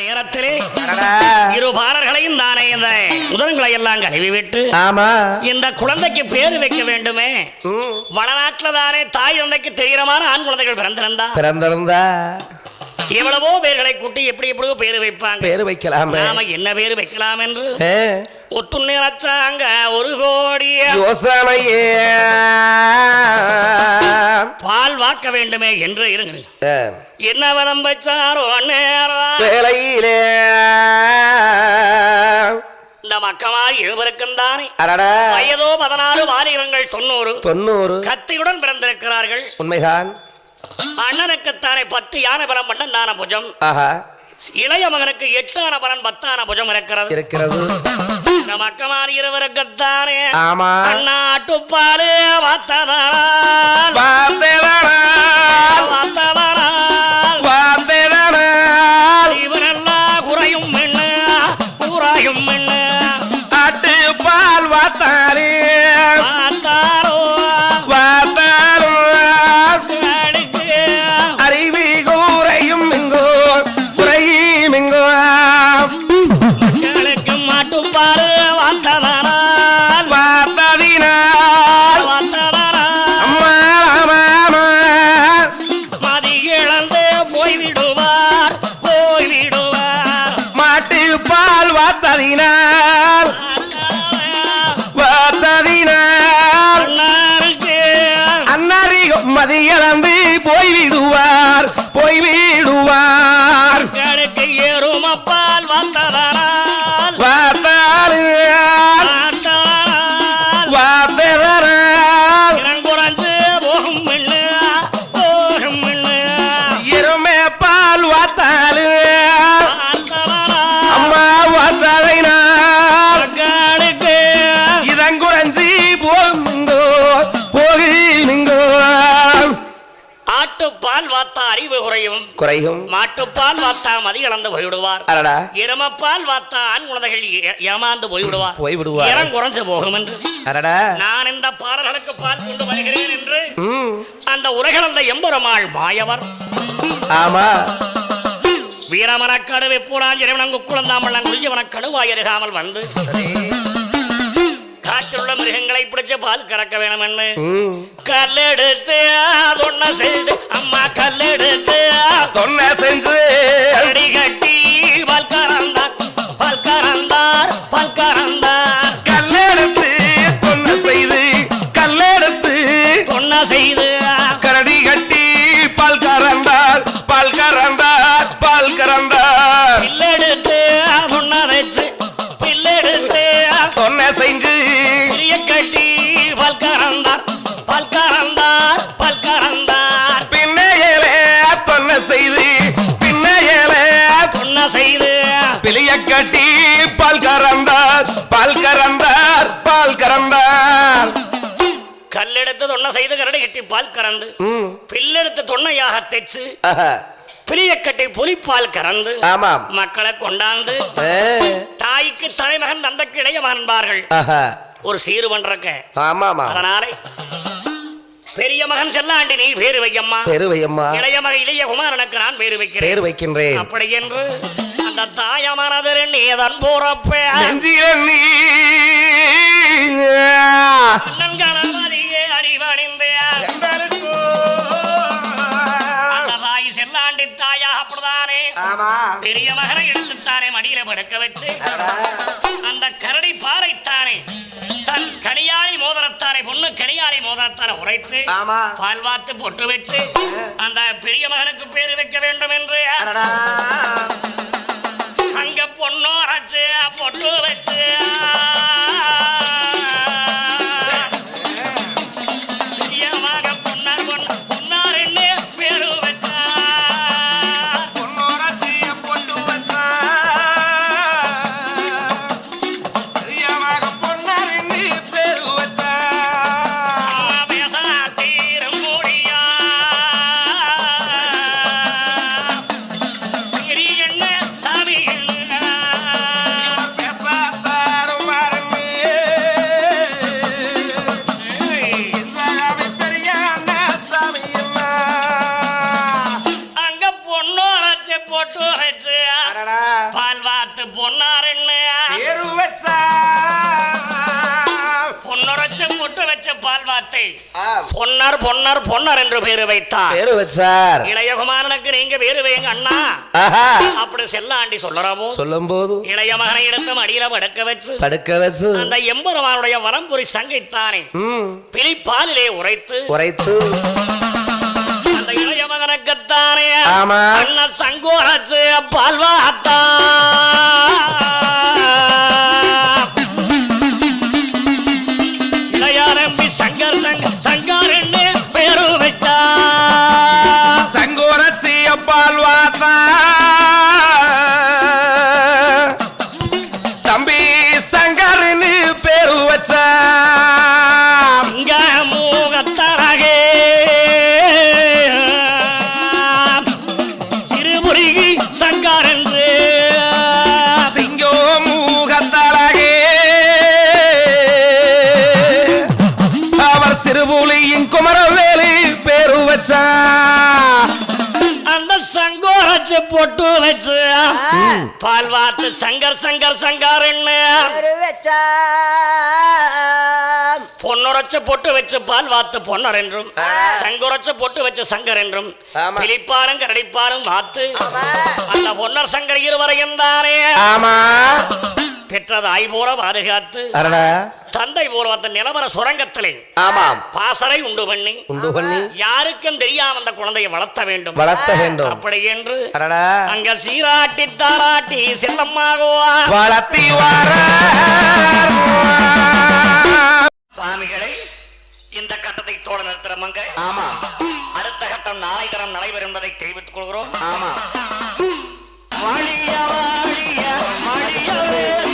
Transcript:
நேரத்திலே. இரு பாலர்களையும் தானே இந்த முதல்களை எல்லாம் கழுவி விட்டு ஆமா இந்த குழந்தைக்கு பேரு வைக்க வேண்டுமே. வடநாட்டுல தானே தாய் தந்தைக்கு தெரிகிறமான ஆண் குழந்தைகள் பிறந்திருந்தா பிறந்திருந்தா எவ்வளவோ பேர்களை கூட்டி எப்படி எப்படியோ பேரு வைப்பாங்க. பேரு வைக்கலாமே. நாம என்ன பேரு வைக்கலாம் என்று? ஒத்துண்ணி வச்சாங்க ஒரு கோடிய யோசனையே. பால் வாக்க வேண்டுமே என்று இருங்க ஏ, என்ன வதம் வச்சாரோ நேரம் வேலையிலே. இந்த மக்கமார் இருவருக்கும் தானே. வயதோ பதினாறு வாலிபங்கள் தொண்ணூறு. தொண்ணூறு. கத்தியுடன் பிறந்திருக்கிறார்கள். உண்மைதான். அண்ணனுக்குத்தானே பத்து யானை பலம் பண்ண நான புஜம்? இளைய மகனுக்கு எட்டான பலன் பத்தான புஜம் இருக்கிறது. இருக்கிறது. இந்த மக்கமார் இருவருக்குத்தானே ஆமா. அண்ணாட்டுப்பாலு வாத்ததால் வார்த்தைதனால், வாத்ததால் வார்த்தைதனால், இவரெல்லாம் குறையும் மின்னு கூறாயும் மின்னு. ஆட்டு பால் வாத்தாரே அன்னறிகும் மதியளந்து போய்விடுவார். ஆட்டுப்பால் வாத்தா அறிவு குறையும். குறையும். மாட்டுப்பால் வாத்தா மதி இழந்து போய்விடுவார். இரமப்பால் வாத்தா ஆண் குழந்தைகள் ஏமாந்து போய்விடுவார். போய்விடுவார். இறம் குறைஞ்சு போகும் என்று நான் இந்த பாடல்களுக்கு பால் கொண்டு வருகிறேன் என்று அந்த உலகளந்த எம்பெருமாள் மாயவர். ஆமா. வீரமனக்கடுவை பூராஞ்சிரவனங்கு குழந்தாமல் குளியவன கடுவாயருகாமல் வந்து காற்றிலுள்ள மிருகங்களை பிடிச்ச பால் கறக்க வேணும் என்று கல்லெடுத்து பிளிய கட்டி பால் கறந்தார் பால் கறந்தார் பால் கறந்தார். கல்லெடுத்து தொன்ன செய்து கரடி கட்டி பால் கறந்து பில்லெடுத்து தொன்னையாக தைச்சு. பிளியக்கட்டை புலிப்பால் கறந்து ஆமாம். மக்களை கொண்டாந்து தாய்க்கு தலைமகன் தந்தைக்கு இளைய மகன்பார்கள். ஒரு சீரு பண்றக்க. ஆமாமா அதனாலே பெரிய மகன் செல்லாண்டி நீ பேரு வையம்மா. பெருவையம்மா இளைய மகன் இளைய குமாரனுக்கு நான் பேரு வைக்கிறேன். பேர் வைக்கின்றேன். அப்படி என்று அந்த தாயமானது நீதான் போறப்ப. நெஞ்சில நீ தாய் செல்லாண்டி தாயா அப்படிதானே? பெரிய மகனை எடுத்துத்தானே மடியில படுக்க வச்சு. அந்த கரடி பாறைத்தானே தன் கனியாரி மோதிரத்தானே பொண்ணு கனியாரி மோதிரத்தானே உரைத்து ஆமா. பால் வாத்து பொட்டு வச்சு அந்த பெரிய மகனுக்கு பேரு வைக்க வேண்டும் என்று. வச்சா பொன்னுரைச்ச முட்டு வச்ச பால் வார்த்தை. ஆம். பொன்னார் பொன்னார் பொன்னார் என்று பேரு வைத்தார். பேரு வச்சார். இளையகுமாரனுக்கு நீங்க பேரு வைங்க அண்ணா. அப்படி செல்லாண்டி சொல்லறமோ சொல்லும் போது இளைய மகனை படுக்க வச்சு படுக்க வச்சு. அந்த எம்பெருமானுடைய வரம்புரி சங்கைத்தானே. ம், பிலிப்பாலிலே உரைத்து உரைத்து. அந்த இளைய மகனுக்குத்தானே ஆமா. அண்ணன் சங்கோரச்சு பால்வாத்தா தம்பி சங்கர்னு பேரு வச்சா மூகத்தரகே சிறுபுரிகி சங்கர் என்று சிங்கோ மூகத்தழகே அவர் சிறுபுலியின் குமரவேலி பேரு வச்சா அந்த சங்கோரச்சு பொட்டு வச்சு. பால் வாத்து சங்கர் சங்கர் சங்கர் என்ன? பொன்னுரைச்சு பொட்டு வச்சு பால் வாத்து பொன்னர் என்றும் சங்குரைச்சு பொட்டு வச்சு சங்கர் என்றும். ஆமா. பிலிப்பாலும் கரடிப்பாலும் வாத்து. அந்த பொன்னர் சங்கர் இருவரையும் தானே. ஆமா. பெற்றது ஆய் போல பாதுகாத்து தந்தை போல அந்த நிலவர சுரங்கத்திலே ஆமாம். பாசறை உண்டு பண்ணி. உண்டு பண்ணி. யாருக்கும் தெரியாம அந்த குழந்தையை வளர்த்த வேண்டும். வளர்த்த வேண்டும். அப்படி என்று அங்க சீராட்டி தாராட்டி செல்லம்மாகுவா வளர்த்தி வர. சுவாமிகளை இந்த கட்டத்தை தோட நிறுத்துறமங்க ஆமா அடுத்த கட்டம் நாளை தரம் நடைபெறும் என்பதை தெரிவித்துக் கொள்கிறோம். ஆமா வாழிய வாழிய வாழிய.